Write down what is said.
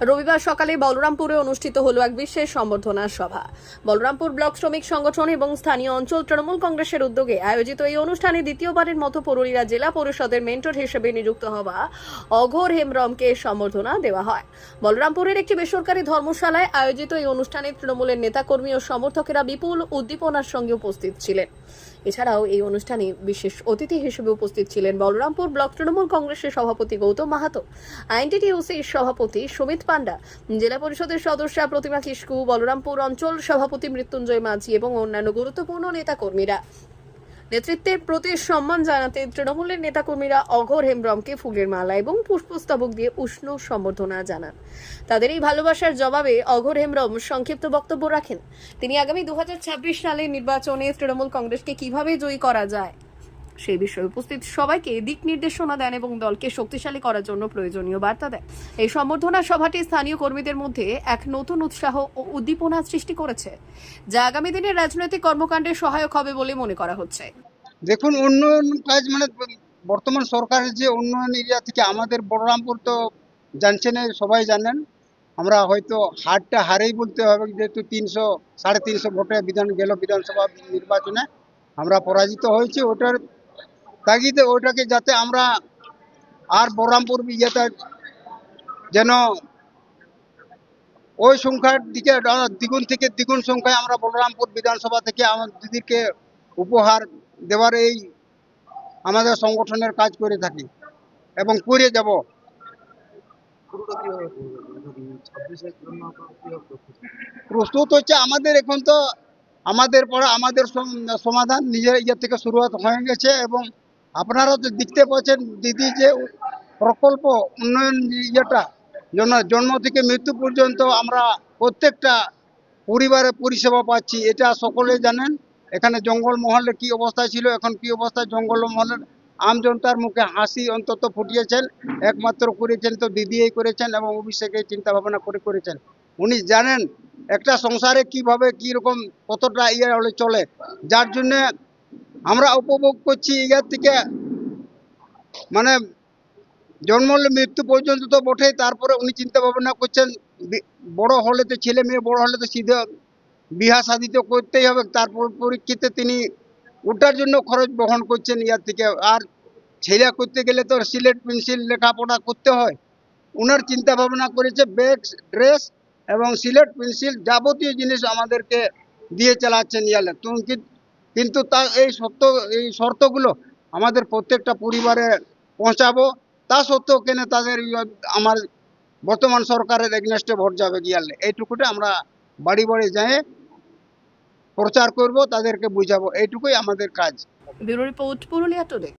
রবিবার সকালে বলরামপুরে অনুষ্ঠিত হলো এক বিশেষ সম্বর্ধনা সভা। বলরামপুর ব্লক শ্রমিক সংগঠন এবং স্থানীয় অঞ্চল তৃণমূল কংগ্রেসের উদ্যোগে আয়োজিত এই অনুষ্ঠানে দ্বিতীয়বারের মতো পুরুলিয়া জেলা পরিষদের মেন্টর হিসেবে নিযুক্ত হওয়া অঘোর হেমব্রমকে সম্বর্ধনা দেওয়া হয়। বলরামপুরের একটি বেসরকারি ধর্মশালায় আয়োজিত এই অনুষ্ঠানে তৃণমূলের নেতাকর্মী ও সমর্থকেরা বিপুল উদ্দীপনার সঙ্গে উপস্থিত ছিলেন। এছাড়াও এই অনুষ্ঠানে বিশেষ অতিথি হিসেবে উপস্থিত ছিলেন বলরামপুর ব্লক তৃণমূল কংগ্রেসের সভাপতি গৌতম মাহাতো, আইনটিটিউসির সভাপতি সুমিত পান্ডা জেলা পরিষদের সদস্যা প্রতিমা কিস্কু বলরামপুর অঞ্চল সভাপতি মৃত্যুঞ্জয় মাঝি এবং অন্যান্য গুরুত্বপূর্ণ নেতাকর্মীরা। নেতৃত্বের প্রতি সম্মান জানাতে তৃণমূলের নেতাকর্মীরা অঘর হেমব্রমকে ফুলের মালা এবং পুষ্পস্তবক দিয়ে উষ্ণ সম্বর্ধনা জানান। তাদের এই ভালোবাসার জবাবে অঘর হেমব্রম সংক্ষিপ্ত বক্তব্য রাখেন। তিনি আগামী দু সালের নির্বাচনে তৃণমূল কংগ্রেসকে কীভাবে জয়ী করা যায়? সেই বিষয়ে উপস্থিত সবাইকে দিক নির্দেশনা দেন এবং দলকে শক্তিশালী করার জন্য প্রয়োজনীয় বার্তা দেন। এই সম্বর্ধনা সভাটি স্থানীয় কর্মীদের মধ্যে এক নতুন উৎসাহ ও উদ্দীপনা সৃষ্টি করেছে, যা আগামী দিনের রাজনৈতিক কর্মকাণ্ডে সহায়ক হবে বলে মনে করা হচ্ছে। দেখুন, উন্নয়ন কাজ মানে বর্তমান সরকারের যে উন্নয়ন এরিয়া থেকে আমাদের বলরামপুর তো জানছেন সবাই জানেন। আমরা হয়তো হারটা হারেই বলতে হবে, যেহেতু তিনশো, সাড়ে তিনশো ভোটে বিধান গেল বিধানসভা নির্বাচনে। আমরা পরাজিত হয়েছি, ওটার তাগিদে ওইটাকে যাতে আমরা আর বলরামপুর ইয়েতে যেন ওই সংখ্যার দিকে দ্বিগুণ থেকে দ্বিগুণ সংখ্যায় আমরা বলরামপুর বিধানসভা থেকে আমার দিদিকে উপহার দেওয়ার এই আমাদের সংগঠনের কাজ করে থাকি এবং করে যাব। প্রস্তুত হচ্ছে আমাদের এখন তো আমাদের পরে আমাদের সমাধান নিজের ইয়ে থেকে শুরু হয়ে গেছে এবং আপনারা তো দেখতে পাচ্ছেন দিদি যে প্রকল্প উন্নয়ন জন্য জন্ম থেকে মৃত্যু পর্যন্ত আমরা প্রত্যেকটা পরিবারে পরিষেবা পাচ্ছি, এটা সকলে জানেন। এখানে জঙ্গল মহলে কি অবস্থা ছিল, এখন কি অবস্থা জঙ্গল মহলের আম জনতার মুখে হাসি অন্তত ফুটিয়েছেন। একমাত্র করেছেন তো দিদিই করেছেন এবং অভিষেকে চিন্তা ভাবনা করে করেছেন। উনি জানেন একটা সংসারে কীভাবে কি রকম কতটা ইয়ে হলে চলে। যার জন্য আমরা উপভোগ করছি ইয়ার থেকে। মানে জন্ম মৃত্যু পর্যন্ত তো বটেই, তারপরে উনি চিন্তা ভাবনা করছেন বড় হলে তো ছেলে মেয়ে, বড় হলে তো সিধে বিহা শাদি তো করতেই হবে। তারপর পরীক্ষিতে তিনি ওটার জন্য খরচ বহন করছেন ইয়ার থেকে। আর ছেলে করতে গেলে তো সিলেট পেন্সিল লেখাপড়া করতে হয়। ওনার চিন্তা ভাবনা করেছে, ব্যাগ, ড্রেস এবং সিলেট পেন্সিল যাবতীয় জিনিস আমাদেরকে দিয়ে চালাচ্ছেন ইয়ালে তো কিন্তু তা, এই সত্য এই শর্তগুলো আমাদের প্রত্যেকটা পরিবারে পৌঁছাবো। তা সত্ত্বেও কেন তাদের ইয়ে- আমার বর্তমান সরকারের এগনেস্টে ভোট যাবে গিয়ালে এইটুকুটা আমরা বাড়ি বাড়ি যেয়ে প্রচার করব, তাদেরকে বুঝাবো। এইটুকুই আমাদের কাজ। পুরুলিয়া টুডে।